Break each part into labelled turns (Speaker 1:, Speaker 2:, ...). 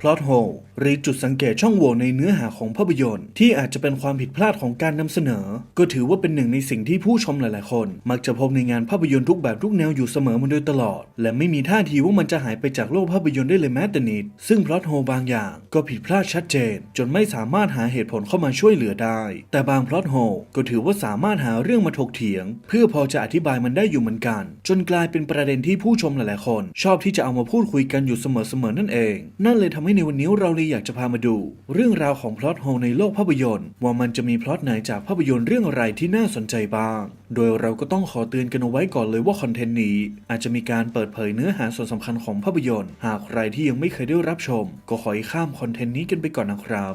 Speaker 1: พลอตโฮหรือจุดสังเกตช่องโหว่ในเนื้อหาของภาพยนตร์ ที่อาจจะเป็นความผิดพลาดของการนำเสนอ ก็ถือว่าเป็นหนึ่งในสิ่งที่ผู้ชมหลายๆ คน มักจะพบในงานภาพยนตร์ทุกแบบทุกแนวอยู่เสมอมาโดยตลอด และไม่มีท่าทีว่ามันจะหายไปจากโลกภาพยนตร์ได้เลยแม้แต่นิด ซึ่งพลอตโฮบางอย่างก็ผิดพลาดชัดเจน จนไม่สามารถหาเหตุผลเข้ามาช่วยเหลือได้ แต่บางพลอตโฮก็ถือว่าสามารถหาเรื่องมาถกเถียง เพื่อพอจะอธิบายมันได้อยู่เหมือนกัน จนกลายเป็นประเด็นที่ผู้ชมหลาย ๆ คน ชอบที่จะเอามาพูดคุยกันอยู่เสมอ ๆ นั่นเอง นั่นเลยทำให้ในวันนี้เราเลยอยากจะพามาดู เรื่องราวของพล็อตโฮในโลกภาพยนตร์ว่ามันจะมีพล็อตไหนจากภาพยนตร์เรื่องอะไรที่น่าสนใจบ้าง โดยเราก็ต้องขอเตือนกันเอาไว้ก่อนเลยว่าคอนเทนต์นี้ อาจจะมีการเปิดเผยเนื้อหาส่วนสำคัญของภาพยนตร์ หากใครที่ยังไม่เคยได้รับชม ก็ขอให้ข้ามคอนเทนต์นี้กันไปก่อนนะครับ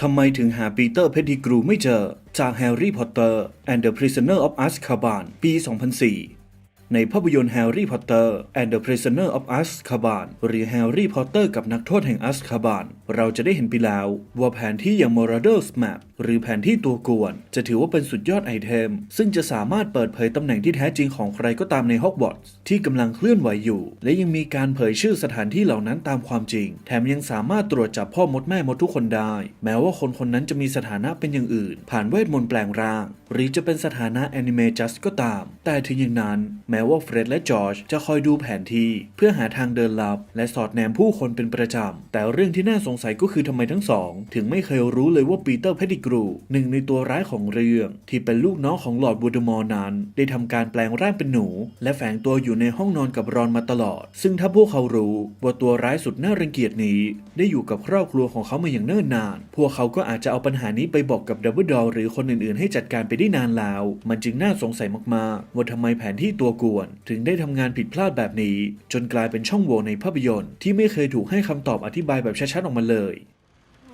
Speaker 1: ทำไมถึงหาปีเตอร์เพดดิกรูไม่เจอ จากแฮร์รี่พอตเตอร์ and the Prisoner of Azkaban ปี 2004 ในภาพยนตร์แฮร์รี่พอตเตอร์ and the Prisoner of Azkaban หรือแฮร์รี่พอตเตอร์กับนักโทษแห่งอัสคาบาน เราจะได้เห็นไปแล้วว่าแผนที่อย่าง Marauders Map หรือแผนที่ตัวกวน จะถือว่าเป็นสุดยอดไอเทม ซึ่งจะสามารถเปิดเผยตำแหน่งที่แท้จริงของใครก็ตามในฮอกวอตส์ที่กำลังเคลื่อนไหวอยู่ และยังมีการเผยชื่อสถานที่เหล่านั้นตามความจริง แถมยังสามารถตรวจจับพ่อมดแม่มดทุกคนได้ แม้ว่าคนคนนั้นจะมีสถานะเป็นอย่างอื่น ผ่านเวทมนต์แปลงร่าง หรือจะเป็นสถานะแอนิเมจัสก็ตาม แต่ถึงอย่างนั้นแม้ว่าเฟร็ดและจอร์จจะคอยดูแผนที่ เพื่อหาทางเดินลับ และสอดแนมผู้คนเป็นประจำ แต่เรื่องที่น่าสงสัยก็คือทำไมทั้งสอง ถึงไม่เคยรู้เลยว่าปีเตอร์เพดิกรูหนึ่งในตัวร้ายของเรื่อง ที่เป็นลูกน้องของหลอร์ดวูดมอร์นั้น ได้ทำการแปลงร่างเป็นหนู และแฝงตัวอยู่ในห้องนอนกับรอนมาตลอด ซึ่งถ้าพวกเขารู้ว่าตัวร้ายสุดน่ารังเกียจนี้ ได้อยู่กับครอบครัวของเขามาอย่างเนิ่นนาน พวกเขาก็อาจจะเอาปัญหานี้ไปบอกกับดับเบิลดอหรือคนอื่นๆ ให้จัดการไปได้นานแล้ว มันจึงน่าสงสัยมากๆว่าทำไมแผนที่ตัวกวน ถึงได้ทำงานผิดพลาดแบบนี้ จนกลายเป็นช่องโหว่ในภาพยนตร์ที่ไม่เคยถูกให้คำตอบอธิบายแบบชัดๆออกมาเลย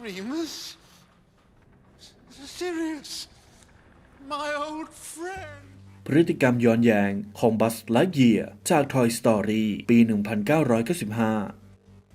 Speaker 2: Remus? Sirius? My old friend?
Speaker 1: พฤติกรรมย้อนแย้งของบัสไลท์เยียจาก Toy Story ปี 1995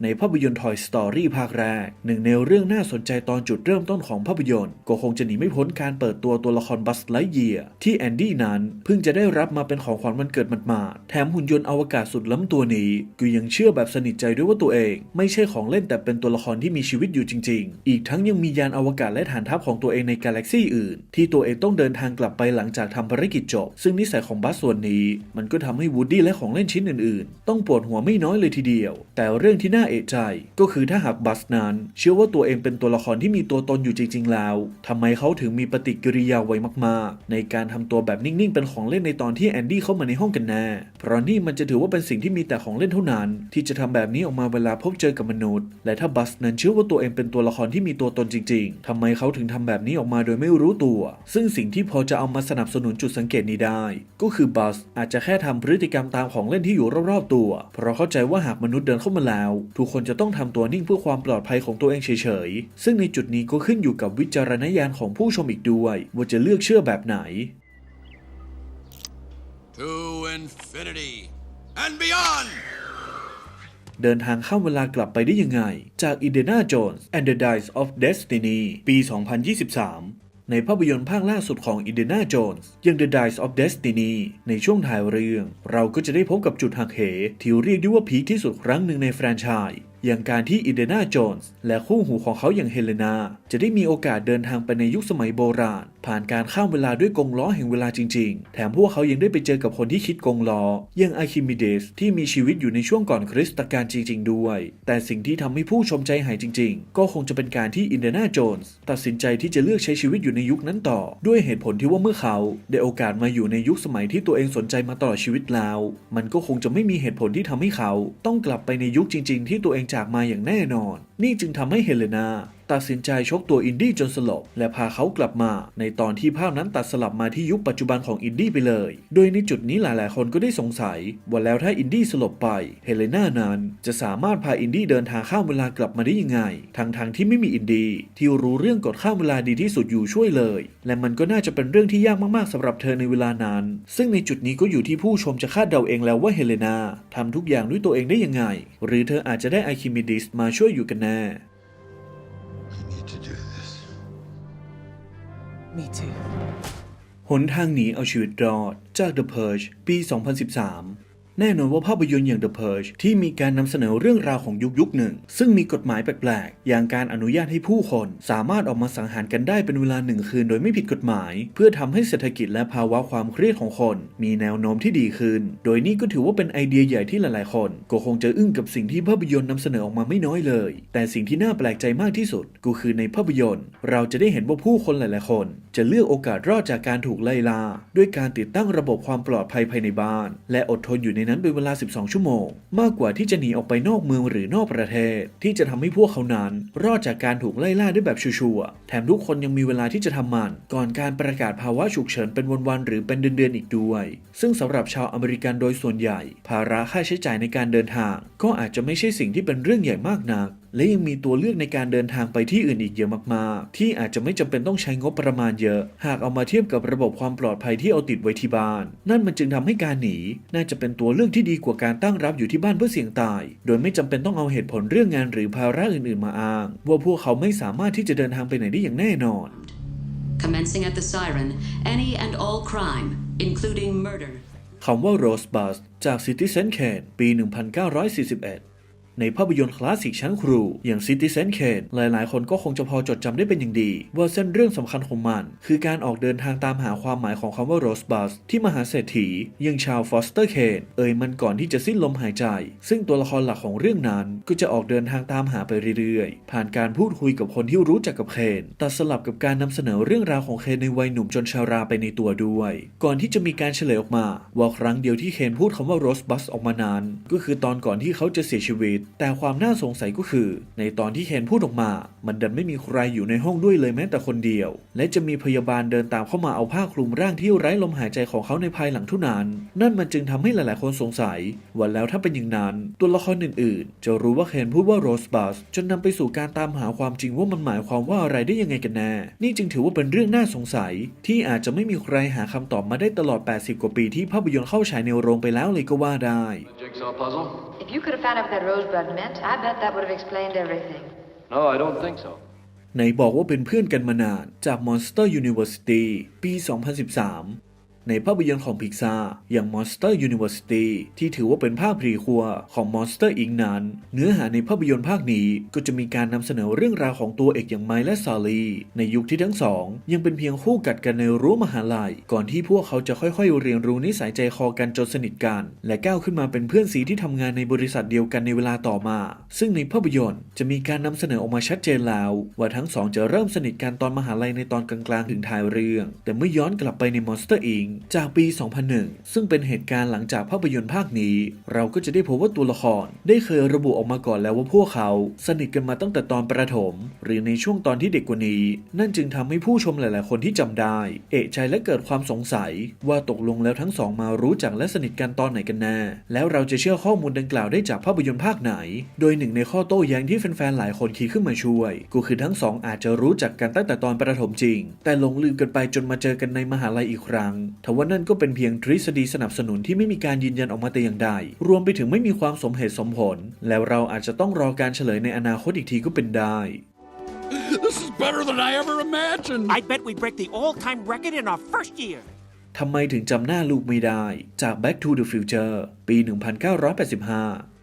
Speaker 1: ในภาพยนตร์ Toy Story ภาคแรก หนึ่งในเรื่องน่าสนใจตอนจุดเริ่มต้นของภาพยนตร์ ก็คงจะหนีไม่พ้นการเปิดตัวตัวละครบัสไลเยียที่แอนดี้นั้นเพิ่งจะได้รับมาเป็นของขวัญวันเกิดหมาดๆแถมหุ่นยนต์อวกาศสุดล้ำตัวนี้ก็ยังเชื่อแบบสนิทใจด้วยว่าตัวเอง ไม่ใช่ของเล่นแต่เป็นตัวละครที่มีชีวิตอยู่จริง ๆ อีกทั้งยังมียานอวกาศและฐานทัพของตัวเองในกาแล็กซี่อื่น ที่ตัวเองต้องเดินทางกลับไปหลังจากทำภารกิจจบ ซึ่งนิสัยของบัสส่วนนี้ มันก็ทำให้วูดดี้และของเล่นชิ้นอื่น ๆ ต้องปวดหัวไม่น้อยเลยทีเดียว แต่เรื่องที่น่าเอะใจ ก็คือถ้าหากบัสนั้น เชื่อว่าตัวเองเป็นตัวละครที่มีตัวตนอยู่จริง ๆ แล้วทำไมเขาถึงมีปฏิกิริยาไวมากๆ ในการทำตัวแบบนิ่ง ๆ เป็นของเล่นในตอนที่แอนดี้เข้ามาในห้องกันแน่ เพราะนี่มันจะถือว่าเป็นสิ่งที่มีแต่ของเล่นเท่านั้น ที่จะทำแบบนี้ออกมาเวลาพบเจอกับมนุษย์ และถ้าบัสนั้นเชื่อว่าตัวเองเป็นตัวละครที่มีตัวตนจริง ๆทำไมเขาถึงทำแบบนี้ออกมาโดยไม่รู้ตัว ซึ่งสิ่งที่พอจะเอามาสนับสนุนจุดสังเกตนี้ได้ ก็คือบัสอาจจะแค่ทำพฤติกรรมตามของเล่นที่อยู่รอบๆตัว เพราะเข้าใจว่าหากมนุษย์เดินเข้ามาแล้วทุกคนจะต้องทำตัวนิ่งเพื่อความปลอดภัยของตัวเองเฉยๆ ซึ่งในจุดนี้ก็ขึ้นอยู่กับวิจารณญาณของผู้ชมอีกด้วย ว่าจะเลือกเชื่อแบบไหน
Speaker 2: To infinity and beyond!
Speaker 1: เดินทางข้ามเวลากลับไปได้ยังไง จาก Indiana Jones and the Dice of Destiny ปี 2023 ในภาพยนตร์ภาคล่าสุดของ Indiana Jones ยัง The Dice of Destiny ในช่วงถ่ายเรื่อง เราก็จะได้พบกับจุดหักเห ที่เรียกได้ว่าพีคที่สุดครั้งหนึ่งในแฟรนไชส์อย่างการที่อินเดนาโจนส์และคู่หูของเขาอย่างเฮเลนา จะได้มีโอกาสเดินทางไปในยุคสมัยโบราณ ผ่านการข้ามเวลาด้วยกงล้อแห่งเวลาจริงๆ แถมพวกเขายังได้ไปเจอกับคนที่คิดกงล้อย่างอคิมิเดสที่มีชีวิตอยู่ในช่วงก่อนคริสตกาลจริง ๆ ด้วย แต่สิ่งที่ทำให้ผู้ชมใจหายจริง ๆ ก็คงจะเป็นการที่อินเดนาโจนส์ตัดสินใจที่จะเลือกใช้ชีวิตอยู่ในยุคนั้นต่อ ด้วยเหตุผลที่ว่าเมื่อเขา ได้โอกาสมาอยู่ในยุคสมัยที่ตัวเองสนใจมาตลอดชีวิตแล้ว มันก็คงจะไม่มีเหตุผลที่ทำให้เขา ต้องกลับไปในยุคจริง ๆ ที่ตัวเองจากมาอย่างแน่นอน นี่จึงทำให้เฮเลนา ตัดสินใจชกตัวอินดี้จนสลบ และพาเขากลับมา ในตอนที่ภาพนั้นตัดสลับมาที่ยุคปัจจุบันของอินดี้ไปเลย โดยในจุดนี้หลายๆ คนก็ได้สงสัย ว่าแล้วถ้าอินดี้สลบไป เฮเลนานั้นจะสามารถพาอินดี้เดินทางข้ามเวลากลับมาได้ยังไง ทั้งทางๆที่ไม่มีอินดี้ที่รู้เรื่องกฎข้ามเวลาดีที่สุดอยู่ช่วยเลย และมันก็น่าจะเป็นเรื่องที่ยากมากๆสำหรับเธอในเวลานั้น ซึ่งในจุดนี้ก็อยู่ที่ผู้ชมจะคาดเดาเองแล้วว่าเฮเลนาทำทุกอย่างด้วยตัวเองได้ยังไง หรือเธออาจจะได้อคิมิดิสมาช่วยอยู่กันแน่
Speaker 3: Me too.
Speaker 1: หนทางหนีเอาชีวิตรอดจาก The Purge ปี 2013 แน่นอนว่าภาพยนตร์อย่าง The Purge ที่มีการนำเสนอเรื่องราวของยุคยุคหนึ่ง ซึ่งมีกฎหมายแปลกๆ อย่างการอนุญาตให้ผู้คน สามารถออกมาสังหารกันได้เป็นเวลาหนึ่งคืนโดยไม่ผิดกฎหมาย เพื่อทำให้เศรษฐกิจและภาวะความเครียดของคน มีแนวโน้มที่ดีขึ้น โดยนี่ก็ถือว่าเป็นไอเดียใหญ่ที่หลายๆ คน ก็คงจะอึ้งกับสิ่งที่ภาพยนตร์นำเสนอออกมาไม่น้อยเลย แต่สิ่งที่น่าแปลกใจมากที่สุด ก็คือในภาพยนตร์ เราจะได้เห็นว่าผู้คนหลายๆ คน จะเลือกโอกาสรอดจากการถูกไล่ล่าด้วยการติดตั้งระบบความปลอดภัยภายในบ้าน และอดทนอยู่ในนั้นเป็นเวลา 12 ชั่วโมง มากกว่าที่จะหนีออกไปนอกเมืองหรือนอกประเทศ ที่จะทำให้พวกเขานั้น รอดจากการถูกไล่ล่าได้แบบชัวร์ๆแถมทุกคนยังมีเวลาที่จะทำมัน ก่อนการประกาศภาวะฉุกเฉินเป็นวันๆหรือเป็นเดือนๆอีกด้วย ซึ่งสำหรับชาวอเมริกันโดยส่วนใหญ่ ภาระค่าใช้จ่ายในการเดินทาง ก็อาจจะไม่ใช่สิ่งที่เป็นเรื่องใหญ่มากนัก และยังมีตัวเลือกในการเดินทางไปที่อื่นอีกเยอะมากๆ ที่อาจจะไม่จำเป็นต้องใช้งบประมาณเยอะ หากเอามาเทียบกับระบบความปลอดภัยที่เอาติดไว้ที่บ้าน นั่นมันจึงทำให้การหนี น่าจะเป็นตัวเลือกที่ดีกว่าการตั้งรับอยู่ที่บ้านเพื่อเสี่ยงตาย โดยไม่จำเป็นต้องเอาเหตุผลเรื่องงานหรือภาระอื่นๆมาอ้าง ว่าพวกเขาไม่สามารถที่จะเดินทางไปไหนได้อย่างแน่นอน
Speaker 3: Commencing at the siren, any and all crime, including murder.
Speaker 1: คำว่า Rosebud จาก Citizen Kane ปี 1941 ในภาพยนตร์คลาสสิกชั้นครู อย่าง Citizen Kane หลายๆ คนก็คงจะพอจดจำได้เป็นอย่างดี ว่าเส้นเรื่องสำคัญของมัน คือการออกเดินทางตามหาความหมายของคำว่า Rosebud ที่มหาเศรษฐียังชาวฟอสเตอร์เคนเอ่ยมันก่อนที่จะสิ้นลมหายใจ ซึ่งตัวละครหลักของเรื่องนั้นก็จะออกเดินทางตามหาไปเรื่อยๆ ผ่านการพูดคุยกับคนที่รู้จักกับเคนตัดสลับกับการนำเสนอเรื่องราวของเคนในวัยหนุ่มจนชาราไปในตัวด้วย ก่อนที่จะมีการเฉลยออกมา ว่าครั้งเดียวที่เคนพูดคำว่า Rosebud ออกมานั้น ก็คือตอนก่อนที่เขาจะเสียชีวิตแต่ความน่าสงสัยก็คือ ในตอนที่เคนพูดออกมา มันดันไม่มีใครอยู่ในห้องด้วยเลยแม้แต่คนเดียว และจะมีพยาบาลเดินตามเข้ามาเอาผ้าคลุมร่างที่ไร้ลมหายใจของเขาในภายหลังเท่านั้น นั่นมันจึงทำให้หลายๆ คนสงสัยว่าแล้วถ้าเป็นอย่างนั้น ตัวละครอื่นๆ จะรู้ว่าเคนพูดว่าโรสบัสจนนำไปสู่การตามหาความจริงว่ามันหมายความว่าอะไรได้ยังไงกันแน่ นี่จึงถือว่าเป็นเรื่องน่าสงสัย ที่อาจจะไม่มีใครหาคำตอบมาได้ตลอด 80 กว่าปีที่ภาพยนตร์เข้าฉายในโรงไปแล้วเลยก็ว่าได้
Speaker 4: you could have found out what that rosebud meant, I bet that would have explained everything.
Speaker 5: No, I don't think so.
Speaker 1: ไหนบอกว่าเป็นเพื่อนกันมานานจาก Monster University ปี 2013 ในภาพยนตร์ของพิกซาอย่าง Monster University ที่ถือว่าเป็นภาคพรีคัวของ Monster Inc. นั้น เนื้อหาในภาพยนตร์ภาคนี้ก็จะมีการนำเสนอเรื่องราวของตัวเอกอย่างไมล์และซาลีในยุคที่ทั้งสอง ยังเป็นเพียงคู่กัดกันในรั้วมหาลัย ก่อนที่พวกเขาจะค่อยๆ เรียนรู้นิสัยใจคอกันจนสนิทกัน และก้าวขึ้นมาเป็นเพื่อนสีที่ทำงานในบริษัทเดียวกันในเวลาต่อมา ซึ่งในภาพยนตร์จะมีการนำเสนอออกมาชัดเจนแล้ว ว่าทั้งสองจะเริ่มสนิทกันตอนมหาลัยในตอนกลางๆถึงท้ายเรื่อง แต่เมื่อย้อนกลับไปใน Monster Inc. จากปี 2001 ซึ่งเป็นเหตุการณ์หลังจากภาพยนตร์ภาคนี้ เราก็จะได้พบว่าตัวละครได้เคยระบุออกมาก่อนแล้วว่าพวกเขาสนิทกันมาตั้งแต่ตอนประถม หรือในช่วงตอนที่เด็กกว่านี้ นั่นจึงทำให้ผู้ชมหลาย ๆ คนที่จำได้ เอะใจและเกิดความสงสัย ว่าตกลงแล้วทั้งสองมารู้จักและสนิทกันตอนไหนกันแน่ แล้วเราจะเชื่อข้อมูลดังกล่าวได้จากภาพยนตร์ภาคไหน โดยหนึ่งในข้อโต้แย้งที่แฟน ๆ หลายคนคิดขึ้นมาช่วย ก็คือทั้งสองอาจจะรู้จักกันตั้งแต่ตอนประถมจริง แต่หลงลืมกันไปจนมาเจอกันในมหาลัยอีกครั้งทว่านั่นก็เป็นเพียงทฤษฎีสนับสนุนที่ไม่มีการยืนยันออกมาแต่อย่างใด รวมไปถึงไม่มีความสมเหตุสมผล แล้วเราอาจจะต้องรอการเฉลยในอนาคตอีกทีก็เป็นได้
Speaker 2: This is better than I ever imagined.
Speaker 6: I bet we break the all-time record in our first year.
Speaker 1: ทำไมถึงจำหน้าลูกไม่ได้ จาก Back to the Future ปี 1985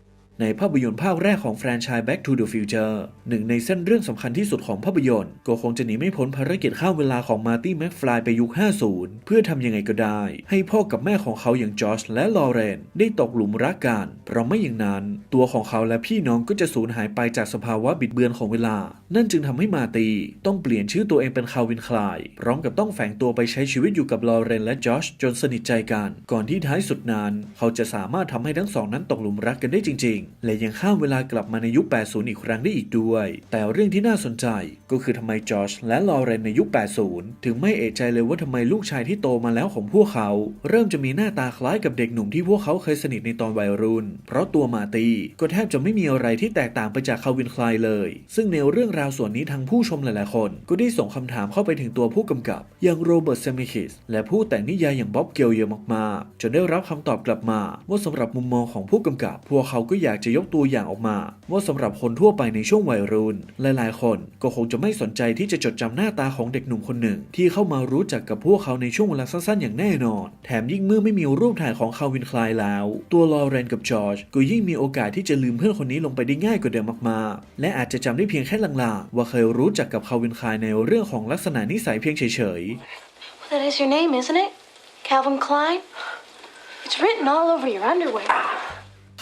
Speaker 1: ในภาพยนตร์ภาคแรกของแฟรนไชส์ Back to the Future หนึ่งในเส้นเรื่องสำคัญที่สุดของภาพยนตร์ ก็คงจะหนีไม่พ้นภารกิจข้ามเวลาของมาร์ตี้แม็กฟลายไปยุค 50 เพื่อทำยังไงก็ได้ ให้พ่อกับแม่ของเขาอย่างจอชและลอเรนได้ตกหลุมรักกัน เพราะไม่อย่างนั้น ตัวของเขาและพี่น้องก็จะสูญหายไปจากสภาวะบิดเบือนของเวลา นั่นจึงทำให้มาร์ตีต้องเปลี่ยนชื่อตัวเองเป็นคาวินคลาย พร้อมกับต้องแฝงตัวไปใช้ชีวิตอยู่กับลอเรนและจอชจนสนิทใจกัน ก่อนที่ท้ายสุดนั้น เขาจะสามารถทำให้ทั้งสองนั้นตกหลุมรักกันได้จริง ๆและยังข้ามเวลากลับมาในยุค 80 อีกครั้งได้อีกด้วย แต่เรื่องที่น่าสนใจก็คือทำไมจอชและลอเรนในยุค 80 ถึงไม่เอะใจเลยว่าทำไมลูกชายที่โตมาแล้วของพวกเขา เริ่มจะมีหน้าตาคล้ายกับเด็กหนุ่มที่พวกเขาเคยสนิทในตอนวัยรุ่น เพราะตัวมาตีก็แทบจะไม่มีอะไรที่แตกต่างไปจากคาวินคลายเลย ซึ่งในเรื่องราวส่วนนี้ทางผู้ชมหลายๆคน ก็ได้ส่งคำถามเข้าไปถึงตัวผู้กำกับ อย่างโรเบิร์ตเซมิคิสและผู้แต่งนิยายอย่างบ๊อบเกลเยอะมากๆจนได้รับคำตอบกลับมาว่าสำหรับมุมมองของผู้กำกับ พวกเขาก็อยากจะยกตัวอย่างออกมา ว่าสำหรับคนทั่วไปในช่วงวัยรุ่น หลายๆ คนก็คงจะไม่สนใจที่จะจดจำหน้าตาของเด็กหนุ่มคนหนึ่ง ที่เข้ามารู้จักกับพวกเขาในช่วงเวลาสั้นๆ อย่างแน่นอน แถมยิ่งเมื่อไม่มีรูปถ่ายของคาวินคลายแล้ว ตัวลอเรนกับจอร์จก็ยิ่งมีโอกาสที่จะลืมเพื่อนคนนี้ลงไปได้ง่ายกว่าเดิมมากๆ และอาจจะจำได้เพียงแค่ลางๆ ว่าเคยรู้จักกับคาวินคลายในเรื่องของลักษณะนิสัยเพียงเฉยๆ
Speaker 7: That is your name, isn't it? Calvin Klein? It's written all over your underwear.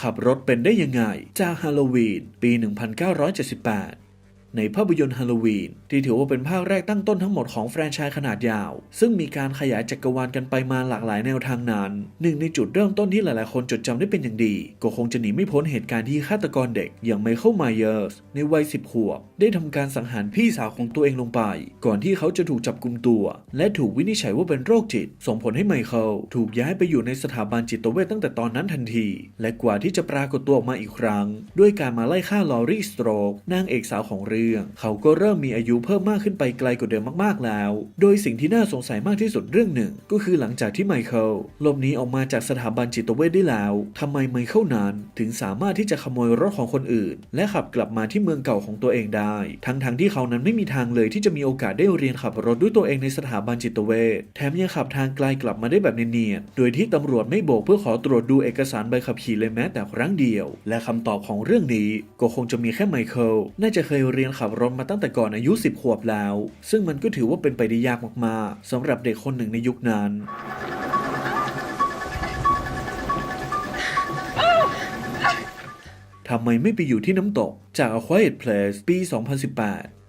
Speaker 1: ขับรถเป็นได้ยังไง จากฮาโลวีน ปี 1978 ในภาพยนตร์ฮาโลวีนที่ถือว่าเป็นภาคแรกตั้งต้นทั้งหมดของแฟรนไชส์ขนาดยาว ซึ่งมีการขยายจักรวาลกันไปมาหลากหลายแนวทางนั้นหนึ่งในจุดเริ่มต้นที่หลายๆ คนจดจำได้เป็นอย่างดี ก็คงจะหนีไม่พ้นเหตุการณ์ที่ฆาตกรเด็กอย่างไมเคิลไมเยอร์สในวัย 10 ขวบ ได้ทำการสังหารพี่สาวของตัวเองลงไป ก่อนที่เขาจะถูกจับกุมตัว และถูกวินิจฉัยว่าเป็นโรคจิต ส่งผลให้ไมเคิลถูกย้ายไปอยู่ในสถาบันจิตเวชตั้งแต่ตอนนั้นทันที และกว่าที่จะปรากฏตัวออกมาอีกครั้ง ด้วยการมาไล่ฆ่าลอรี่สโตรกนางเอกสาวของเรื่องเขาก็เริ่มมีอายุเพิ่มมากขึ้นไปไกลกว่าเดิมมากๆแล้ว โดยสิ่งที่น่าสงสัยมากที่สุดเรื่องหนึ่ง ก็คือหลังจากที่ไมเคิลหลบหนีออกมาจากสถาบันจิตเวชได้แล้วทำไมไมเคิลนั้นถึงสามารถที่จะขโมยรถของคนอื่น และขับกลับมาที่เมืองเก่าของตัวเองได้ ทั้งๆที่เขานั้นไม่มีทางเลยที่จะมีโอกาสได้เรียนขับรถด้วยตัวเองในสถาบันจิตเวชแถมยังขับทางไกลกลับมาได้แบบเนียนๆโดยที่ตำรวจไม่โบกเพื่อขอตรวจดูเอกสารใบขับขี่เลยแม้แต่ครั้งเดียว และคำตอบของเรื่องนี้ก็คงจะมีแค่ไมเคิลน่าจะเคยเรียนขับรถมาตั้งแต่ก่อนอายุ 10 ขวบแล้ว ซึ่งมันก็ถือว่าเป็นไปได้ยากมากๆสำหรับเด็กคนหนึ่งในยุคนั้นทำไมไม่ไปอยู่ที่น้ำตกจาก A Quiet Place ปี 2018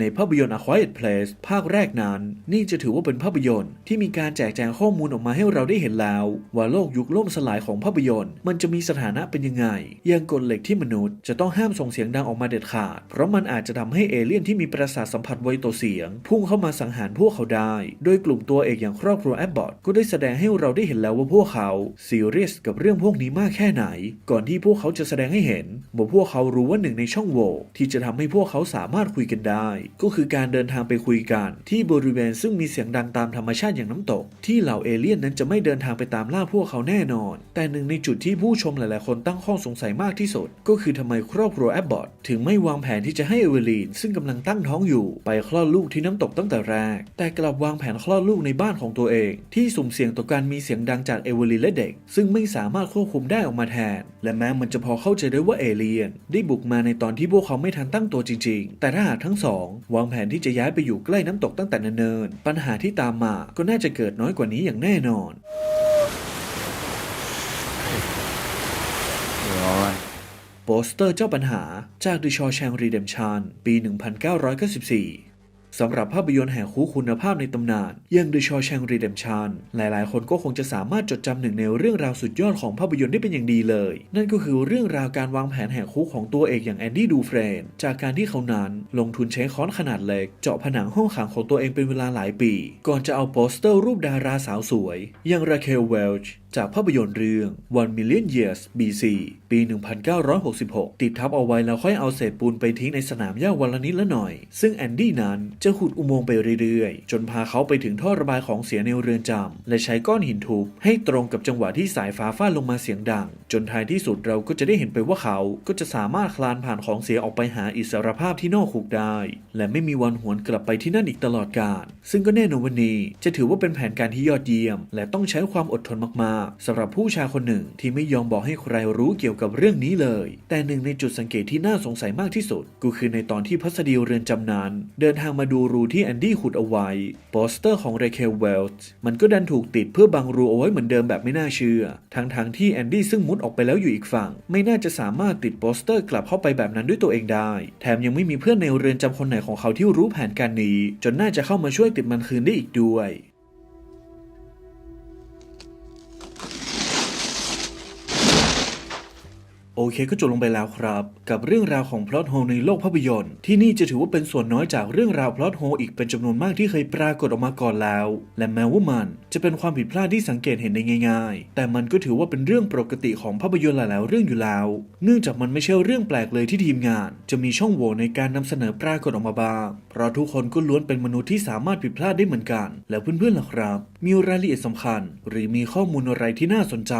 Speaker 1: ในภาพยนตร์ A Quiet Place ภาคแรกนั้น นี่จะถือว่าเป็นภาพยนตร์ที่มีการแจกแจงข้อมูลออกมาให้เราได้เห็นแล้ว ว่าโลกยุคล่มสลายของภาพยนตร์ มันจะมีสถานะเป็นยังไง อย่างกฎเหล็กที่มนุษย์ จะต้องห้ามส่งเสียงดังออกมาเด็ดขาด เพราะมันอาจจะทำให้เอเลี่ยนที่มีประสาทสัมผัสไวต่อเสียง พุ่งเข้ามาสังหารพวกเขาได้ โดยกลุ่มตัวเอกอย่างครอบครัวแอบบอทก็ได้แสดงให้เราได้เห็นแล้วว่าพวกเขาซีเรียสกับเรื่องพวกนี้มากแค่ไหน ก่อนที่พวกเขาจะแสดงให้เห็นว่าพวกเขารู้ว่าหนึ่งในช่องโหว่ที่จะทำให้พวกเขาสามารถคุยกันได้ก็คือการเดินทางไปคุยกัน ที่บริเวณซึ่งมีเสียงดังตามธรรมชาติอย่างน้ำตก ที่เหล่าเอเลี่ยนนั้นจะไม่เดินทางไปตามล่าพวกเขาแน่นอน แต่หนึ่งในจุดที่ผู้ชมหลายๆ คนตั้งข้อสงสัยมากที่สุด ก็คือทำไมครอบครัวแอบบอทถึงไม่วางแผนที่จะให้เอเวลีนซึ่งกำลังตั้งท้องอยู่ไปคลอดลูกที่น้ำตกตั้งแต่แรก แต่กลับวางแผนคลอดลูกในบ้านของตัวเอง ที่สุ่มเสี่ยงต่อการมีเสียงดังจากเอเวลีนและเด็ก ซึ่งไม่สามารถควบคุมได้ออกมาแทน และแม้มันจะพอเข้าใจได้ว่าเอเลียน ได้บุกมาในตอนที่พวกเขาไม่ทันตั้งตัวจริง ๆ แต่ถ้าหากทั้งสองวางแผนที่จะย้ายไปอยู่ใกล้น้ำตกตั้งแต่เนิ่นๆปัญหาที่ตามมาก็น่าจะเกิดน้อยกว่านี้อย่างแน่นอนโปสเตอร์เจ้าปัญหาจาก The Shawshank Redemption ปี 1994 สำหรับภาพยนตร์แห่งคู่คุณภาพในตำนานอย่าง The Shawshank Redemption หลายๆ คนก็คงจะสามารถจดจำหนึ่งในเรื่องราวสุดยอดของภาพยนตร์ได้เป็นอย่างดีเลย นั่นก็คือเรื่องราวการวางแผนแห่งคู่ของตัวเอกอย่างแอนดี้ดูเฟรนจากการที่เขานั้นลงทุนใช้ค้อนขนาดเล็ก เจาะผนังห้องขังของตัวเองเป็นเวลาหลายปี ก่อนจะเอาโปสเตอร์รูปดาราสาวสวย อย่างราเคลเวลช์จากภาพยนตร์เรื่อง One Million Years BC ปี 1966 ติดทับเอาไว้แล้วค่อยเอาเศษปูนไปทิ้งในสนามหญ้าวันละนิดละหน่อย ซึ่งแอนดี้นั้นจะขุดอุโมงค์ไปเรื่อยๆ จนพาเขาไปถึงท่อระบายของเสียในเรือนจำ และใช้ก้อนหินทุบให้ตรงกับจังหวะที่สายฟ้าฟาดลงมาเสียงดัง จนท้ายที่สุดเราก็จะได้เห็นไปว่าเขาก็จะสามารถคลานผ่านของเสียออกไปหาอิสรภาพที่นอกคุกได้ และไม่มีวันหวนกลับไปที่นั่นอีกตลอดกาลซึ่งก็แน่นอนวันนี้จะถือว่าเป็นแผนการที่ยอดเยี่ยม และต้องใช้ความอดทนมากๆสำหรับผู้ชายคนหนึ่งที่ไม่ยอมบอกให้ใครรู้เกี่ยวกับเรื่องนี้เลย แต่หนึ่งในจุดสังเกตที่น่าสงสัยมากที่สุด ก็คือในตอนที่พัสดีเรือนจำนั้น เดินทางมาดูรูที่แอนดี้ขุดเอาไว้โปสเตอร์ของเรเคลเวลส์มันก็ดันถูกติดเพื่อบังรูเอาไว้เหมือนเดิมแบบไม่น่าเชื่อ ทั้งทางๆที่แอนดี้ซึ่งมุดออกไปแล้วอยู่อีกฝั่ง ไม่น่าจะสามารถติดโปสเตอร์กลับเข้าไปแบบนั้นด้วยตัวเองได้ แถมยังไม่มีเพื่อนในเรือนจำคนไหนของเขาที่รู้แผนการนี้ จนน่าจะเข้ามาช่วยติดมันคืนได้อีกด้วย โอเคก็จบลงไปแล้วครับ กับเรื่องราวของพล็อตโฮในโลกภาพยนตร์ ที่นี่จะถือว่าเป็นส่วนน้อยจากเรื่องราวพล็อตโฮอีกเป็นจำนวนมากที่เคยปรากฏออกมาก่อนแล้ว และแม้ว่ามันจะเป็นความผิดพลาดที่สังเกตเห็นได้ง่าย ๆ แต่มันก็ถือว่าเป็นเรื่องปกติของภาพยนตร์หลายๆเรื่องอยู่แล้ว เนื่องจากมันไม่ใช่เรื่องแปลกเลยที่ทีมงาน จะมีช่องโหว่ในการนำเสนอปรากฏออกมาบ้าง เพราะทุกคนก็ล้วนเป็นมนุษย์ที่สามารถผิดพลาดได้เหมือนกัน แล้วเพื่อนๆล่ะครับ มีรายละเอียดสำคัญ หรือมีข้อมูลอะไรที่น่าสนใจ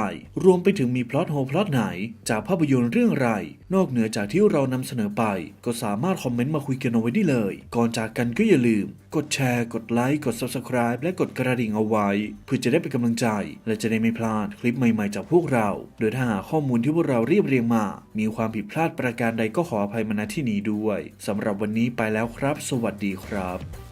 Speaker 1: รวมไปถึงมีพล็อตโฮพล็อตไหน จากภาพยนตร์เรื่องไร นอกเหนือจากที่เรานำเสนอไป ก็สามารถคอมเมนต์มาคุยกันเอาไว้ได้เลย ก่อนจากกันก็อย่าลืม กดแชร์ กดไลค์ กด Subscribe และกดกระดิ่งเอาไว้ เพื่อจะได้เป็นกำลังใจ และจะได้ไม่พลาดคลิปใหม่ๆจากพวกเรา โดยถ้าหาข้อมูลที่พวกเราเรียบเรียงมา มีความผิดพลาดประการใดก็ขออภัยมาณที่นี้ด้วยสำหรับวันนี้ไปแล้วครับ สวัสดีครับ